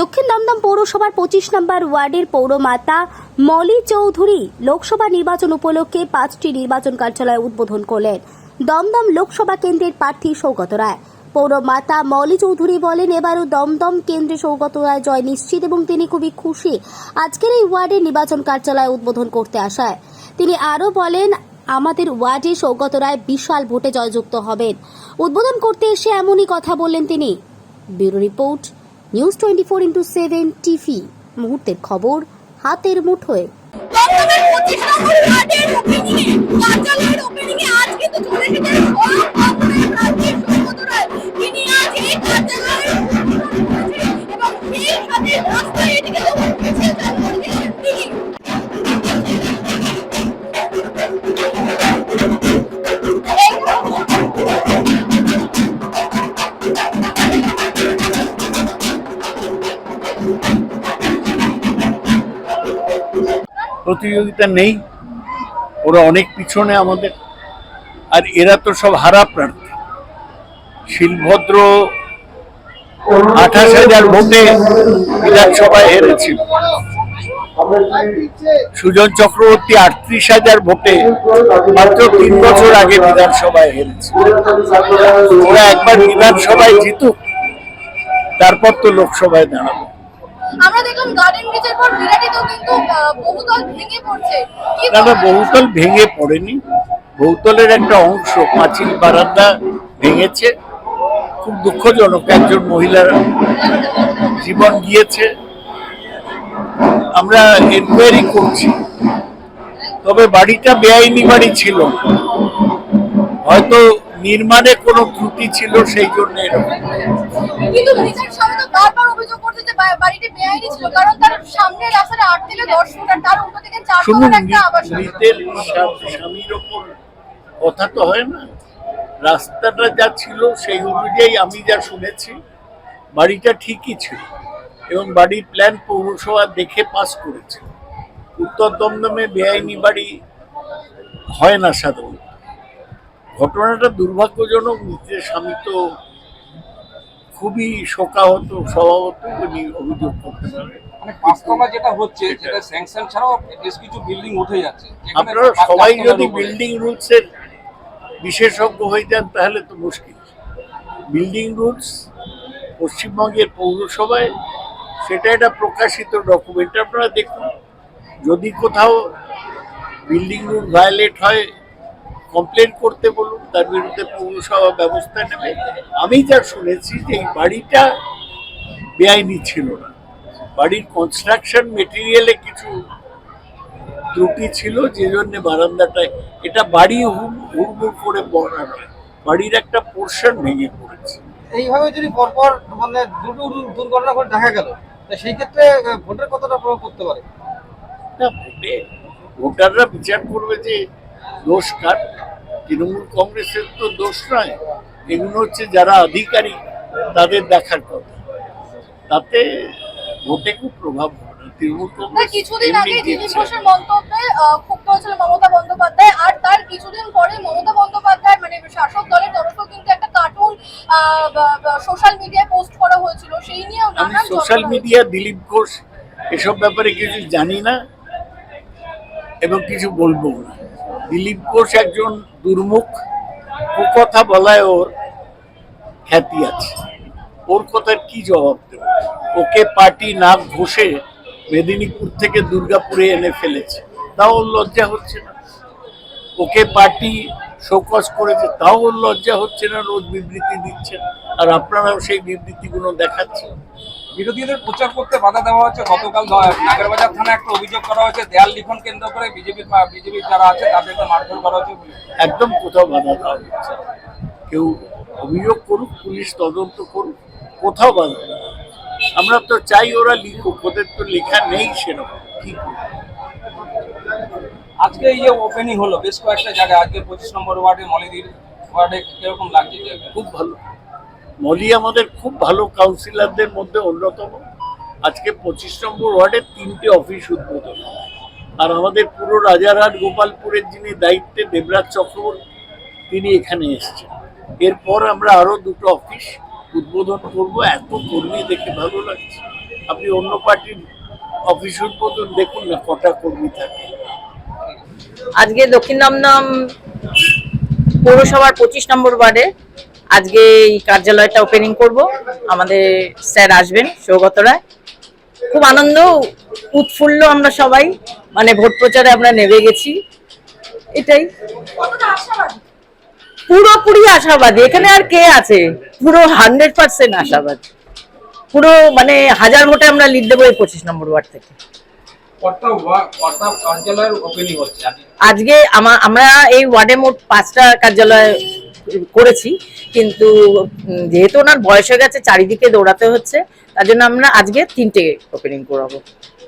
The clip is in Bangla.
দক্ষিণ দমদম পৌরসভার পঁচিশ নম্বর ওয়ার্ডের পৌরমাতা মলি চৌধুরী লোকসভা নির্বাচন উপলক্ষে পাঁচটি নির্বাচন কার্যালয় উদ্বোধন করলেন। দমদম লোকসভা কেন্দ্রের প্রার্থী সৌগত রায়। পৌরমাতা মলি চৌধুরী বলেন, এবারও দমদম কেন্দ্রে সৌগত রায় জয় নিশ্চিত এবং তিনি খুবই খুশি আজকের এই ওয়ার্ডের নির্বাচন কার্যালয় উদ্বোধন করতে আসায়। তিনি আরও বলেন, আমাদের ওয়ার্ডে সৌগত রায় বিশাল ভোটে জয়যুক্ত হবেন। উদ্বোধন করতে এসে এমনই কথা বললেন তিনি। Bureau report news twenty four into seven TV মুহূর্তের খবর হাতের মুঠোয়। দমদমের 25 প্রতিযোগিতা নেই, ওরা অনেক পিছনে আমাদের। আর এরা তো সব হারা প্রার্থী। শিলভদ্র আঠাশ হাজার ভোটে বিধানসভায় হেরেছিল। সুজন চক্রবর্তী আটত্রিশ হাজার ভোটে মাত্র তিন বছর আগে বিধানসভায় হেরেছে ওরা একবার বিধানসভায় জিতুক, তারপর তো লোকসভায় দাঁড়াবে। আমরা দেখলাম গার্ডেন ব্রিজের পর বিরাটিতেও কিন্তু বহুতল ভেঙে পড়ছে। না বহুতল ভেঙে পড়েনি। বহুতলের একটা অংশ পাঁচিল বারান্দা ভেঙেছে। খুব দুঃখজনক একজন মহিলার জীবন গিয়েছে। আমরা এনকোয়ারি করছি। তবে বাড়িটা বেআইনি বাড়ি ছিল। হয়তো নির্মাণে কোনো ত্রুটি ছিল সেই জন্য এরকম। বাড়িটি বেআইনি ছিল কারণ তার সামনে রাস্তাটা আট থেকে দশ ফুট আর তার উল্টো থেকে চার ফুটের একটা আবাস মৃতের স্বামীর ওপর কথা তো হয় না। রাস্তাটা যা ছিল সেই অনুযায়ী আমি যা শুনেছি বাড়িটা ঠিকই ছিল এবং বাড়ির প্ল্যান পৌরসভা দেখে পাস করেছে। উত্তর দমদমে বেআইনি বাড়ি হয় না সাধারণত। ঘটনাটা দুর্ভাগ্যজনক মৃতের স্বামী তো খুবই শোকাহত স্বভাবত উনি অভিযোগ করতে পারে মানে যেটা হচ্ছে যেটা স্যাংশন ছাড়াও বেশ কিছু বিল্ডিং উঠে যাচ্ছে আপনারা সবাই যদি। বিল্ডিং রুলসের বিশেষজ্ঞ হয়ে যান তাহলে তো মুশকিল। বিল্ডিং রুলস পশ্চিমবঙ্গের পৌরসভায় সেটা একটা প্রকাশিত ডকুমেন্ট আপনারা দেখুন যদি কোথাও বিল্ডিং রুল ভায়োলেট হয় কমপ্লেন করতে বলুন তার বিরুদ্ধে পৌরসভা ব্যবস্থা নেবে। আমি যা শুনেছি যে এই বাড়িটা বেআইনি ছিল না। বাড়ির কনস্ট্রাকশন মেটেরিয়ালে কিছু ত্রুটি ছিল যে জন্যে বারান্দাটায় এটা বাড়ি হুম হুড়মুড় করে বনা নয় বাড়ির একটা পোর্শন ভেঙে পড়েছে। এইভাবে যদি পরপর মানে দুটো দুর্ঘটনা করে দেখা গেল সেই ক্ষেত্রে ভোটের কতটা প্রভাব করতে পারে? না ভোটে ভোটাররা বিচার করবে যে দোষ কার? তৃণমূল কংগ্রেসের তো দোষ নয় এগুলো হচ্ছে যারা আধিকারিক তাদের দেখার কথা। তাতে ভোটে খুব প্রভাব কিছুদিন আগে দিলীপ ঘোষের মন্তব্যে ক্ষুব্ধ হয়েছিল মমতা বন্দ্যোপাধ্যায় আর তার কিছুদিন পরে মমতা বন্দ্যোপাধ্যায় মানে শাসক দলের তরফেও কিন্তু একটা কার্টুন সোশ্যাল মিডিয়ায় পোস্ট করা হয়েছিল। সেই নিয়েও নানান সোশ্যাল মিডিয়া দিলীপ ঘোষ এসব ব্যাপারে কিছু জানি না এবং কিছু বলব না। দিলীপ ঘোষ একজন দুর্মুখ কথা বলায় ওর খ্যাতি আছে। ওর কথার কি জবাব দেব? ওকে পার্টি নাক ঘষে মেদিনীপুর থেকে দুর্গাপুরে এনে ফেলেছে। তাও ওর লজ্জা হচ্ছে না। ওকে পার্টি শোকস করেছে, তাও ওর লজ্জা হচ্ছে না, রোজ বিবৃতি দিচ্ছেন আর আপনারাও সেই বিবৃতিগুলো দেখাচ্ছেন। বিরোধীদের প্রচার করতে বাধা দেওয়া হচ্ছে গতকাল নাগেরবাজার থানায় একটা অভিযোগ করা হয়েছে দেয়াল লিখন কেন্দ্র করে বিজেপির বিজেপির যারা আছে তাদেরকে মারধর করা হচ্ছে একদম কোথাও বাধা দেওয়া হচ্ছে। কেউ অভিযোগ করুক পুলিশ তদন্ত করুক কোথাও বাধা দেওয়া আমরা তো চাই ওরা লিখুক ওদের তো লেখা নেই সেরকম কি আজকে এই যে ওপেনিং হলো বেশ কয়েকটা জায়গায় আজকে পঁচিশ নম্বর ওয়ার্ডে মলিদির ওয়ার্ডে কীরকম লাগছে খুব ভালো। মলি আমাদের খুব ভালো কাউন্সিলরদের মধ্যে অন্যতম। আজকে পঁচিশ নম্বর ওয়ার্ডে তিনটে অফিস উদ্বোধন। আর আমাদের পুরো রাজারহাট, গোপালপুরের যিনি দায়িত্বে দেবরাজ চক্রবর্তী, তিনি এখানে এসেছেন। এরপর আমরা আরও দুটো অফিস উদ্বোধন করব। এত কর্মী দেখে ভালো লাগছে। আপনি অন্য পার্টির অফিস উদ্বোধন দেখুন না, কটা কর্মী থাকে। আজকে দক্ষিণ দমদম পৌরসভার পঁচিশ নম্বর ওয়ার্ডে আজকে এই কার্যালয়টা ওপেনিং করব। আমাদের স্যার আসবেন সৌগত রায়। খুব আনন্দ উৎফুল্ল আমরা সবাই। মানে ভোট প্রচারে আমরা নেমে গেছি। এটাই। পুরোপুরি আশাবাদী। এখানে আর কে আছে? পুরো হান্ড্রেড পার্সেন্ট আশাবাদী। পুরো মানে হাজার ভোটে আমরা লিড দেবো এই পঁচিশ নম্বর ওয়ার্ড থেকে। কর্তা ওয়া- কর্তা কার্যালয়ের ওপেনিং হচ্ছে? আজকে আজকে আমা- আমরা এই ওয়ার্ডে মোট পাঁচটা কার্যালয় করেছি, কিন্তু যেহেতু ওনার বয়স হয়ে গেছে, চারিদিকে দৌড়াতে হচ্ছে, তার জন্য আমরা আজকে তিনটে ওপেনিং করাবো।